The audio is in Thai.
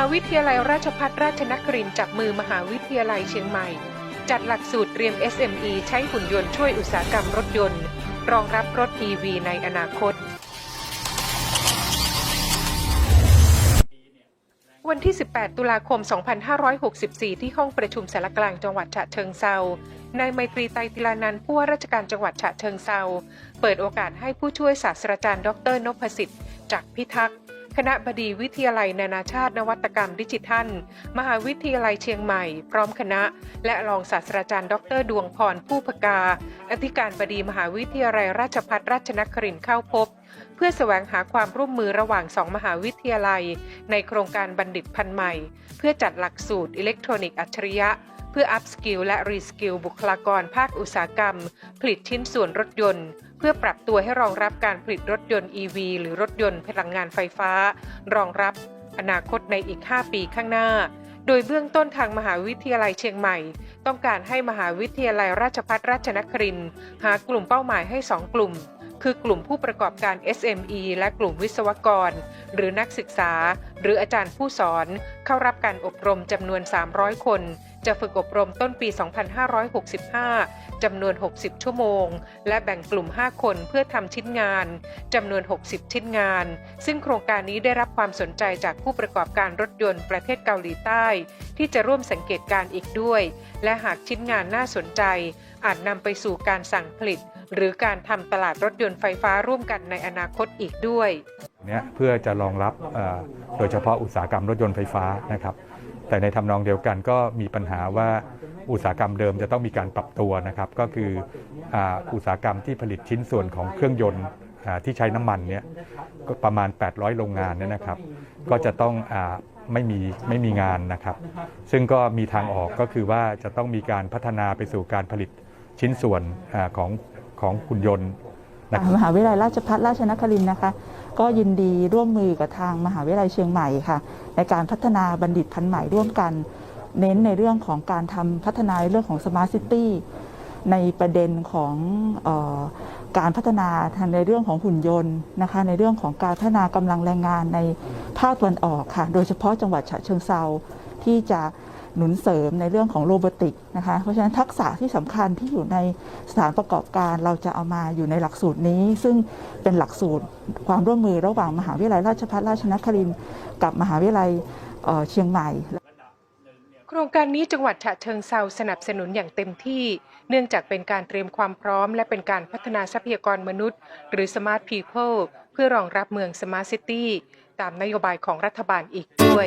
หาวิทยาลัยราชภัฏราชนครินจับมือมหาวิทยาลัยเชียงใหม่ จัดหลักสูตรเรียม SME ใช้หุ่นยนต์ช่วยอุตสาหกรรมรถยนต์ รองรับรถ EV ในอนาคต วันที่ 18 ตุลาคม 2564 ที่ห้องประชุมสารกลางจังหวัดฉะเชิงเซานายไมตรีไตรติลานันท์ผู้ว่าราชการจังหวัดฉะเชิงเซาเปิดโอกาสให้ผู้ช่วยศาสตราจารย์ ดรนพสิทธิ์จากพิทักษ์ คณะบดีวิทยาลัยนานาชาตินวัตกรรมดิจิทัล มหาวิทยาลัยเชียงใหม่ พร้อมคณะ และรองศาสตราจารย์ ดร ดวงพรผู้พกา อธิการบดีมหาวิทยาลัยราชภัฏราชนครินทร์เข้าพบ เพื่อแสวงหาความร่วมมือระหว่างสองมหาวิทยาลัย ในโครงการบัณฑิตพันธุ์ใหม่ เพื่อจัดหลักสูตรอิเล็กทรอนิกส์อัจฉริยะ พื่ออัพสกิลและรีสกิลบุคลากรภาคอุตสาหกรรม ผลิตชิ้นส่วนรถยนต์ เพื่อปรับตัวให้รองรับการผลิตรถยนต์ EV หรือรถยนต์พลังงานไฟฟ้า รองรับอนาคตในอีก 5 ปีข้างหน้า โดยเบื้องต้นทางมหาวิทยาลัยเชียงใหม่ ต้องการให้มหาวิทยาลัยราชภัฏราชนครินหากลุ่มเป้าหมายให้ 2 กลุ่ม คือกลุ่มผู้ประกอบการ SME และกลุ่มวิศวกร หรือนักศึกษา หรืออาจารย์ผู้สอน เข้ารับการอบรมจำนวน 300 คน จะฝึกอบรมต้นปี 2565 จำนวน 60 ชั่วโมง และแบ่งกลุ่ม 5 คนเพื่อทำชิ้นงานจำนวน 60 ชิ้นงาน ซึ่งโครงการนี้ได้รับความสนใจจากผู้ประกอบการรถยนต์ประเทศเกาหลีใต้ ที่จะร่วมสังเกตการณ์อีกด้วย และหากชิ้นงานน่าสนใจ อาจนำไปสู่การสั่งผลิต หรือการทำตลาดรถยนต์ไฟฟ้าร่วมกันในอนาคตอีกด้วยเนี่ยเพื่อจะรองรับโดยเฉพาะอุตสาหกรรมรถยนต์ไฟฟ้านะครับ แต่ในทำนองเดียวกันก็มีปัญหาว่าอุตสาหกรรมเดิมจะต้องมีการปรับตัวนะครับ ก็คืออุตสาหกรรมที่ผลิตชิ้นส่วนของเครื่องยนต์ที่ใช้น้ำมันเนี่ยก็ประมาณ 800 โรงงานเนี่ยนะครับ ก็จะต้องอไม่มีไม่มีงานนะครับ ซึ่งก็มีทางออกก็คือว่าจะต้องมีการพัฒนาไปสู่การผลิตชิ้นส่วนอของของหุ่นยนต์มหาวิทยาลัยราชภัฏราชนครินทร์นะคะ ก็ยินดีร่วมมือกับทางมหาวิทยาลัยเชียงใหม่ค่ะ ในการพัฒนาบัณฑิตพันธุ์ใหม่ร่วมกัน เน้นในเรื่องของการทำพัฒนาในเรื่องของสมาร์ทซิตี้ในประเด็นของออการพัฒนาทางในเรื่องของหุ่นยนต์นะคะ ในเรื่องของการพัฒนากำลังแรงงานในภาคตะวันออกค่ะ โดยเฉพาะจังหวัดฉะเชิงเซาที่จะ หนุนเสริมในเรื่องของโรบอติกนะคะเพราะฉะนั้นทักษะที่สำคัญที่อยู่ในสถานประกอบการเราจะเอามาอยู่ในหลักสูตรนี้ ซึ่งเป็นหลักสูตรความร่วมมือระหว่างมหาวิทยาลัยราชภัฏราชนครินทร์กับมหาวิทยาลัยเเชียงใหม่โครงการนี้จังหวัดฉะเชิงเซาสนับสนุนอย่างเต็มที่ เนื่องจากเป็นการเตรียมความพร้อม และเป็นการพัฒนาทรัพยากรมนุษย์ หรือ Smart People เพื่อรองรับเมือง Smart City ตามนโยบายของรัฐบาลอีกด้วย